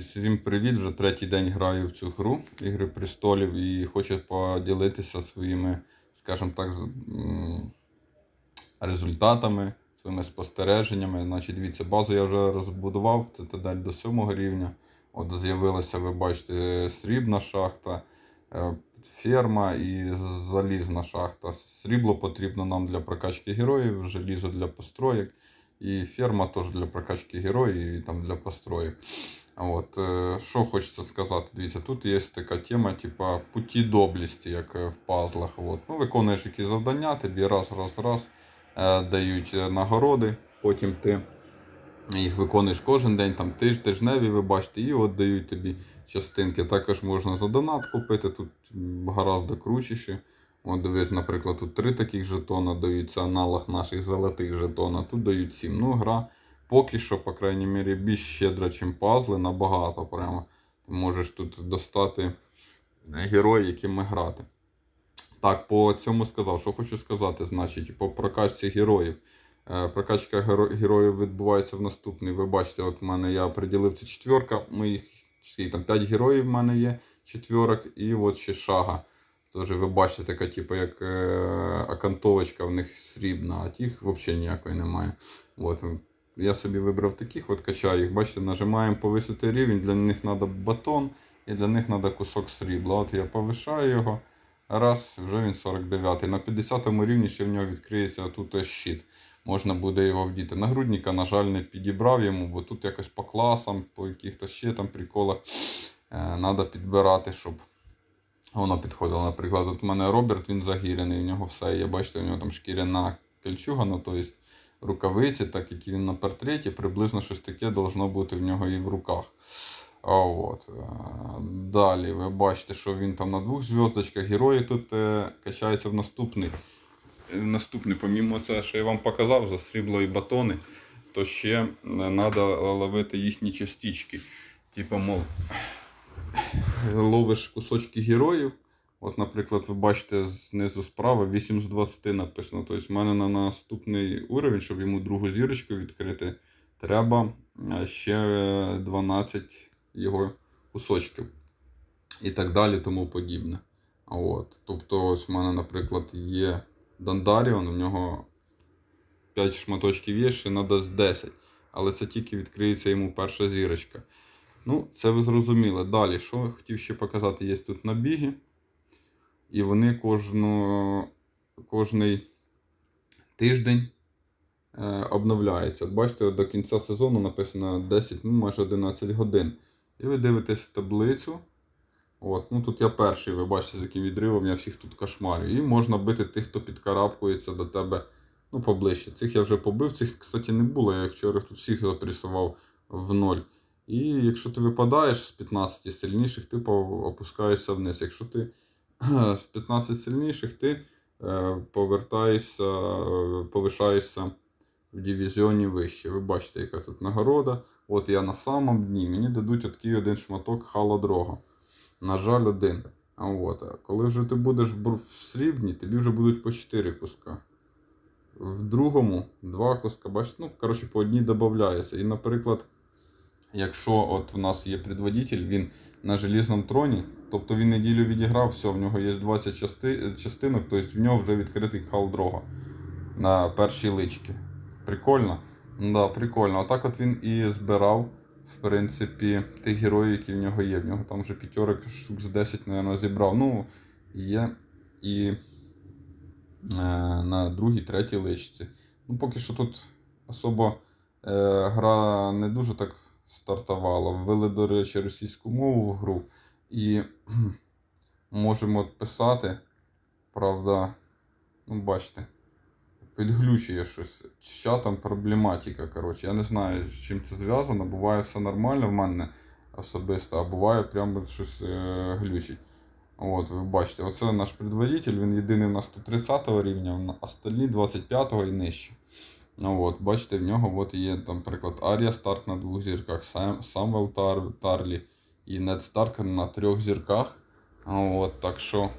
Всім привіт! Вже третій день граю в цю гру Ігри престолів і хочу поділитися своїми, скажімо так, результатами, своїми спостереженнями. Значить, дивіться, базу я вже розбудував, цитадель до сьомого рівня. От з'явилася, ви бачите, срібна шахта, е, ферма і залізна шахта. Срібло потрібно нам для прокачки героїв, желізо для построєк. І ферма теж для прокачки героїв і там для построєк. От, що хочеться сказати, дивіться, тут є така тема, типа путі доблісті, як е, в пазлах. От. Ну, виконуєш якісь завдання, тобі раз, раз, раз е, дають нагороди, потім ти їх виконуєш кожен день, там тиж, тижневі, ви бачите, і от дають тобі частинки. Також можна за донат купити, тут м, гораздо кручіше. От дивись, наприклад, тут три таких жетона дають, це аналог наших золотих жетона, тут дають сім. Ну, гра поки що, по крайній мірі, більш щедра, ніж пазли, набагато прямо. Ти можеш тут достати героїв, якими грати. Так, по цьому сказав, що хочу сказати, значить, по прокачці героїв. Е, Прокачка героїв відбувається в наступний. Ви бачите, от в мене я приділив це четверка. Моїх там 5 героїв в мене є, четверок, і от ще шага. Тож ви бачите, така, типу, як е, окантовочка в них срібна, а тих взагалі ніякої немає. От. Я собі вибрав таких, от качаю їх. Бачите, нажимаємо повисити рівень, для них треба батон і для них треба кусок срібла. От я повишаю його. Раз, вже він 49. На 50 рівні ще в нього відкриється тут щит. Можна буде його вдіти. Нагрудника, на жаль, не підібрав йому, бо тут якось по класам, по якихось ще там приколах треба підбирати, щоб воно підходило. Наприклад, от у мене Роберт, він загіряний, в нього все є. Бачите, у нього там шкіряна кольчуга, ну тобто рукавиці, так як він на портреті, приблизно щось таке должно бути в нього і в руках. А от. е, Далі ви бачите, що він там на двох зв'язочках. Герої тут е, качаються в наступний. Е, Наступний, помімо це, що я вам показав за срібло і батони, то ще треба ловити їхні частички. Типу, мов, ловиш кусочки героїв. От, наприклад, ви бачите знизу справа 8 з 20 написано. Тобто, в мене на наступний уровень, щоб йому другу зірочку відкрити, треба е, ще е, 12 його кусочків. І так далі, тому подібне. От. Тобто, ось в мене, наприклад, є Дандаріон, у нього 5 шматочків є, ще надасть 10. Але це тільки відкриється йому перша зірочка. Ну, це ви зрозуміли. Далі, що хотів ще показати, є тут набіги. І вони кожну, кожний тиждень е, обновляються. От бачите, от до кінця сезону написано 10, ну майже 11 годин. І ви дивитесь таблицю. От, ну Тут я перший, ви бачите, з яким відривом я всіх тут кошмарю. І можна бити тих, хто підкарабкується до тебе ну, поближче. Цих я вже побив, цих, кстати, не було. Я вчора тут всіх запресував в ноль. І якщо ти випадаєш з 15 сильніших, ти опускаєшся вниз. Якщо ти з 15 сильніших, ти е, повертаєшся, е, повишаєшся в дивізіоні вище. Ви бачите, яка тут нагорода. От я на самому дні. Мені дадуть такий один шматок халадрога. На жаль, один. А от, коли вже ти будеш в срібні, тобі вже будуть по 4 куска. В другому два куска, бачите, ну, коротше, по одній додається. І, наприклад, якщо от в нас є предводитель, він на желізному троні, тобто він неділю відіграв, все, в нього є 20 части, частинок, тобто в нього вже відкритий халдрога на першій личці. Прикольно? Да, прикольно. Отак от він і збирав, в принципі, тих героїв, які в нього є. В нього там вже п'ятерок штук з 10, мабуть, зібрав. Ну, є і е, на другій, третій личці. Ну, поки що тут особо е, гра не дуже так стартувала. Ввели, до речі, російську мову в гру. І можемо писати. Правда, ну, бачите, підглючує щось. З чатом проблематика. Коротше. Я не знаю, з чим це зв'язано. Буває все нормально в мене особисто, а буває прямо щось е, глючить. От, ви бачите, оце наш предводитель, він єдиний у нас 130 рівня, а остальні 25 і нижче. Ну, от, бачите, в нього от є, там, Арія Старк на двох зірках, Сам, Самвел Тар, Тарлі і Нед Старк на трьох зірках. От, так що,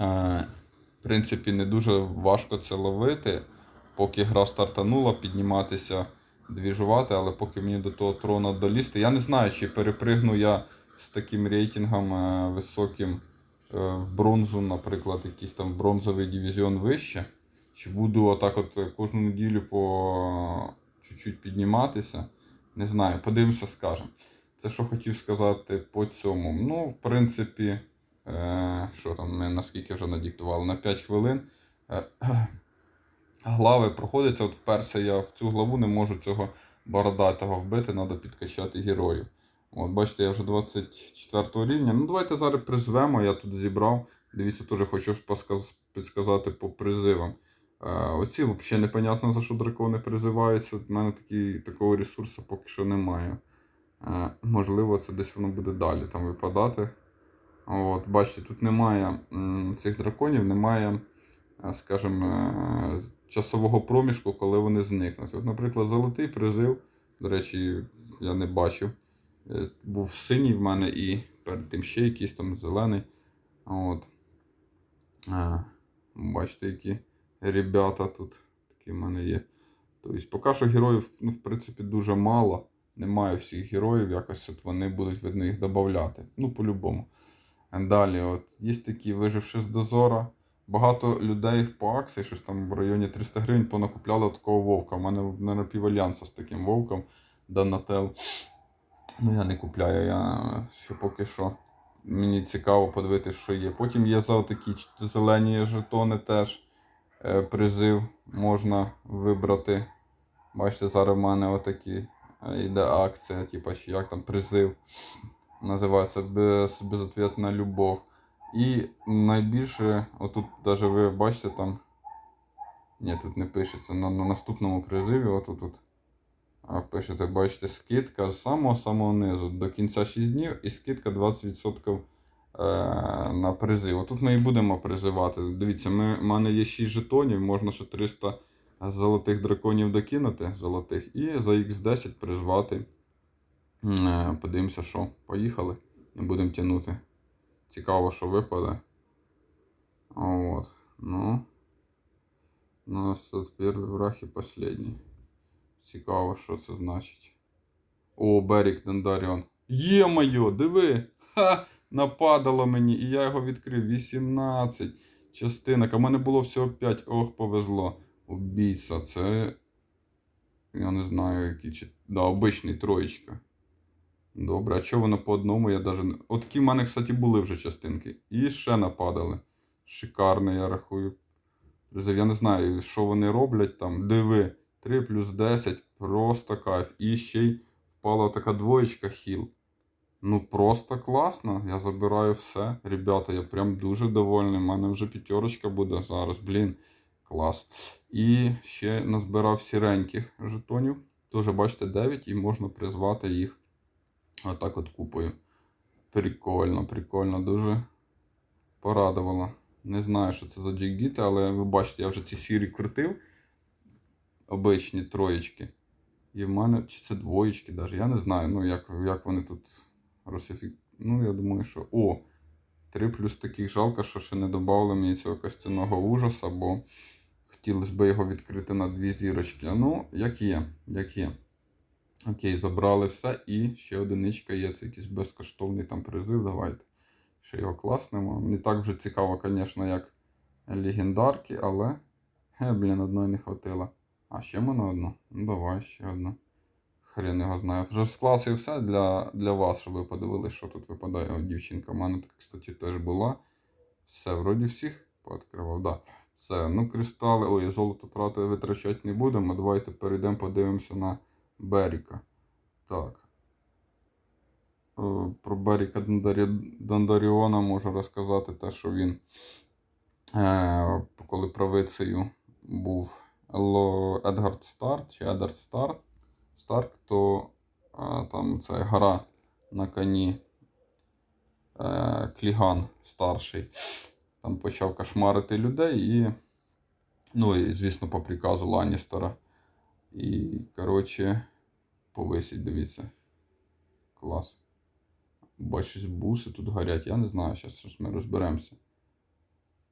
е, в принципі, не дуже важко це ловити. Поки гра стартанула, підніматися двіжувати, але поки мені до того трона долізти. Я не знаю, чи перепригну я з таким рейтингом е, високим е, в бронзу, наприклад, якийсь там бронзовий дивізіон вище. Чи буду отак от е, кожну неділю по чуть-чуть підніматися. Не знаю, подивимося, скажемо. Це що хотів сказати по цьому. Ну, в принципі, е, що там, ми наскільки вже надіктували? На 5 хвилин. Е, глави проходяться. От вперся я в цю главу не можу цього бородатого вбити, треба підкачати героїв. От, бачите, я вже 24 рівня. Ну, давайте зараз призвемо. Я тут зібрав. Дивіться, теж хочу підсказати по призивам. Оці взагалі непонятно за що дракони призиваються. У мене такі, такого ресурсу поки що немає. Е, можливо, це десь воно буде далі там випадати. От, бачите, тут немає цих драконів, немає, е, скажімо, е, часового проміжку, коли вони зникнуть. От, наприклад, золотий призив, до речі, я не бачив. Був синій в мене і перед тим ще якийсь там зелений. От. Бачите, які ребята тут такі в мене є. Тобто, поки що героїв, ну, в принципі, дуже мало. Немає всіх героїв, якось от вони будуть видно їх додати. Ну, по-любому. Далі, от, є такі виживши з дозора. Багато людей в паксі, щось там в районі 300 гривень понакупляли такого вовка. У мене не напівальянса з таким вовком Донателл. Ну, я не купляю, я ще поки що. Мені цікаво подивитися, що є. Потім є за такі зелені жетони теж. Е, призив можна вибрати. Бачите, зараз в мене отакі е, йде акція, типа, чи як там призив. Називається без, безответна любов. І найбільше, отут навіть ви бачите там. Ні, тут не пишеться. На, на наступному призиві, отут тут. Пишете, бачите, скидка з самого-самого низу до кінця 6 днів і скидка 20% е, на призив. Отут ми і будемо призивати. Дивіться, ми, в мене є 6 жетонів, можна ще 300 золотих драконів докинути золотих, і за X10 призвати. Е, Подивимося, що. Поїхали. Не будемо тягнути. Цікаво, що випаде. От. Ну. У нас тут перший враг і последній. Цікаво, що це значить. О, Берік Дендаріон. Є-моє, диви! Ха! Нападало мені, і я його відкрив. 18 частинок. А в мене було всього 5. Ох, повезло. Убійця, це. Я не знаю, який чи. Да, обичний троєчка. Добре, а чого воно по одному? Я даже... От такі в мене, кстати, були вже частинки. І ще нападали. Шикарно, я рахую. Я не знаю, що вони роблять там. Диви. 3 плюс 10, просто кайф. І ще й впала така двоєчка хіл. Ну просто класно. Я забираю все. Ребята, я прям дуже довольний. У мене вже п'ятерочка буде зараз. Блін, клас. І ще назбирав сіреньких жетонів. Тоже бачите, 9 і можна призвати їх отак от купою. Прикольно, прикольно, дуже порадувало. Не знаю, що це за джекдіти, але ви бачите, я вже ці сірі крутив обичні троєчки. І в мене, чи це двоєчки навіть, я не знаю, ну як, як вони тут розсифік... Ну, я думаю, що. О! 3 плюс таких жалко, що ще не додали мені цього костяного ужаса, бо хотілося б його відкрити на дві зірочки. Ну, як є, як є. Окей, забрали все. І ще одиничка є. Це якийсь безкоштовний там призив. Давайте. Ще його класнемо. Не так вже цікаво, звісно, як легендарки, але. Хе, блін, одної не хватило. А ще мене одну? Ну давай ще одну. Хрен його знає. Вже склався все для, для вас, щоб ви подивилися, що тут випадає. О, дівчинка. У мене, кстати, теж була. Все, вроді всіх пооткривав, да. Все, ну кристали. Ой, золото трати витрачати не будемо. Давайте перейдемо, подивимося на Беріка. Так. Е, Про Беріка Дондаріона можу розказати те, що він, е, коли правицею був Едгард Старт чи Едард Старт, Старк, то е, там це гора на коні е, Кліган старший. Там почав кошмарити людей і, ну і, звісно, по приказу Ланністера. І, коротше, повисить, дивіться. Клас. Бачиш, буси тут горять. Я не знаю, зараз ми розберемося.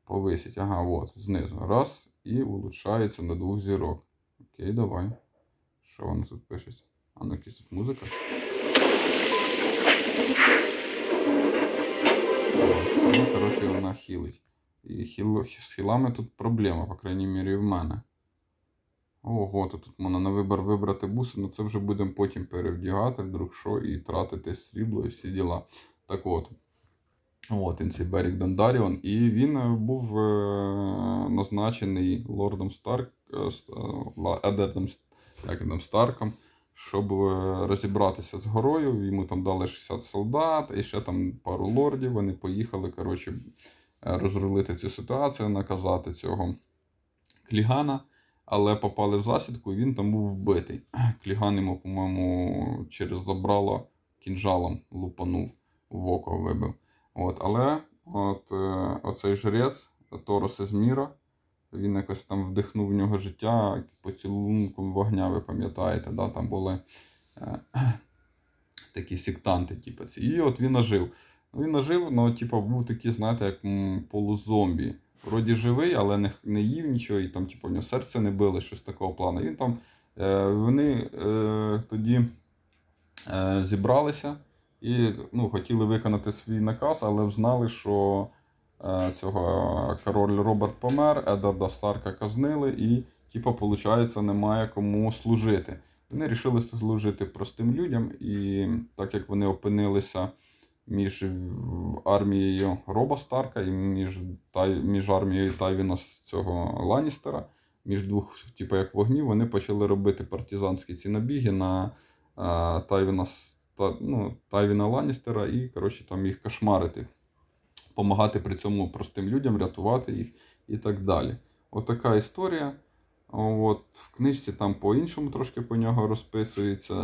Повисить. Ага, от, знизу. Раз. І улучшається до двох зірок. Окей, давай. Що воно тут пишеться? А ну якась тут музика. Ну, коротше, вона хілить. І хіл, з хілами тут проблема, по крайній мірі, в мене. Ого, то тут можна на вибір вибрати буси, ну це вже будемо потім перевдягати, вдруг що, і тратити срібло і всі діла. Так от. От він цей Берік Дондаріон. І він е, був е, назначений лордом Старк, е, Ст- е, Ла- Едардом Ст- як Старком, щоб е, розібратися з горою. Йому там дали 60 солдат і ще там пару лордів. Вони поїхали, коротше, е, розрулити цю ситуацію, наказати цього Клігана. Але попали в засідку, і він там був вбитий. Кліган йому, по-моєму, через забрало кінжалом лупанув, в око вибив. От, але от, е, оцей жрець Торос із Міра, він якось там вдихнув в нього життя поцілунком вогня, ви пам'ятаєте, да? там були е, такі сектанти, типу, ці. І от він ожив. Він ожив, ну, типу, був такий, знаєте, як полузомбі. Вроді живий, але не, не їв нічого, і там, типу, в нього серце не било, щось такого плану. Він там, е, вони е, тоді е, зібралися і ну, хотіли виконати свій наказ, але знали, що цього король Роберт помер, Едарда Старка казнили, і, типу, виходить, немає кому служити. Вони вирішили служити простим людям, і так як вони опинилися між армією Роба Старка і між, Тай, між армією Тайвіна цього Ланністера, між двох, типу, як вогнів, вони почали робити партизанські ці набіги на а, Тайвіна, та, ну, Тайвіна Ланністера і, коротше, там їх кошмарити. Помагати при цьому простим людям, рятувати їх і так далі. Отака історія. От, в книжці там по-іншому трошки по нього розписується,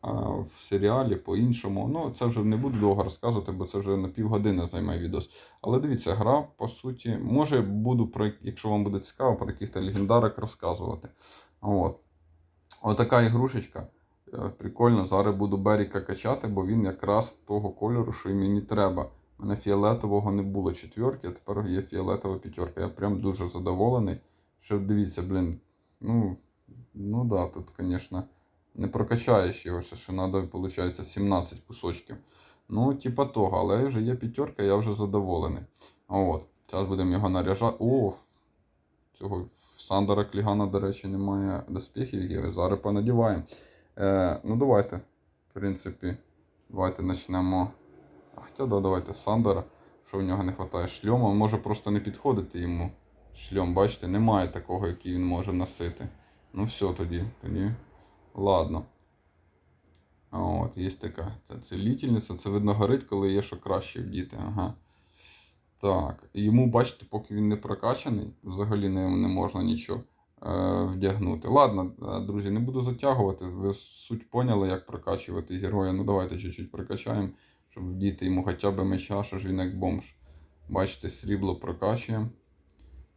а в серіалі по-іншому. Ну, це вже не буду довго розказувати, бо це вже на півгодини займає відос. Але дивіться, гра, по суті, може буду про, якщо вам буде цікаво, про яких-то легендарок розказувати. От. Отака ігрушечка. Е, Прикольно, зараз буду Беріка качати, бо він якраз того кольору, що й мені треба. У мене фіолетового не було четверки, а тепер є фіолетова п'ятерка. Я прям дуже задоволений. Що дивіться, блін. Ну, ну да, тут, звісно, не прокачаєш його, ще, ще треба, виходить, 17 кусочків. Ну, типа того, але вже є п'ятерка, я вже задоволений. От. Зараз будемо його наряжати. О! Цього Сандера Клігана, до речі, немає доспіхів, які зараз понадіваємо. Е, ну, давайте, в принципі, давайте почнемо. Хоча да, давайте Сандера, що в нього не вистачає шльома, може просто не підходити йому. Шльом, бачите, немає такого, який він може носити. Ну все тоді. тоді. Ладно. От, є така це целітельниця. Це видно горить, коли є що краще вдіти. Ага. Так. І Йому, бачите, поки він не прокачаний, взагалі не, не можна нічого е, вдягнути. Ладно, е, друзі, не буду затягувати. Ви суть поняли, як прокачувати героя. Ну давайте чуть-чуть прокачаємо, щоб вдіти йому хоча б меча, що ж він як бомж. Бачите, срібло прокачуємо.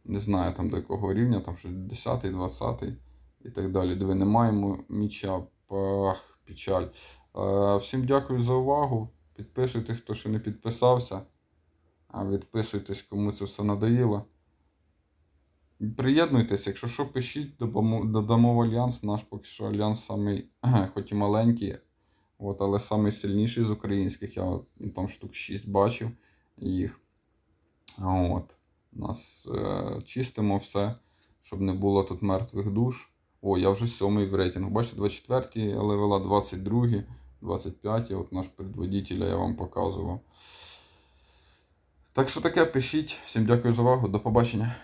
Не знаю там до якого рівня, там що 10, 20 і так далі. Диви, не маємо міча. Пах, печаль. Е, всім дякую за увагу. Підписуйтесь, хто ще не підписався. А відписуйтесь, кому це все надоїло. Приєднуйтесь, якщо що, пишіть, додамо в альянс. Наш поки що альянс самий, хоч і маленький, от, але самий сильніший з українських. Я там штук 6 бачив їх. От. Нас е, чистимо все, щоб не було тут мертвих душ. О, я вже сьомий в рейтингу. Бачите, 24-й левела, 22, 25. От наш предводителя я вам показував. Так що таке, пишіть. Всім дякую за увагу. До побачення.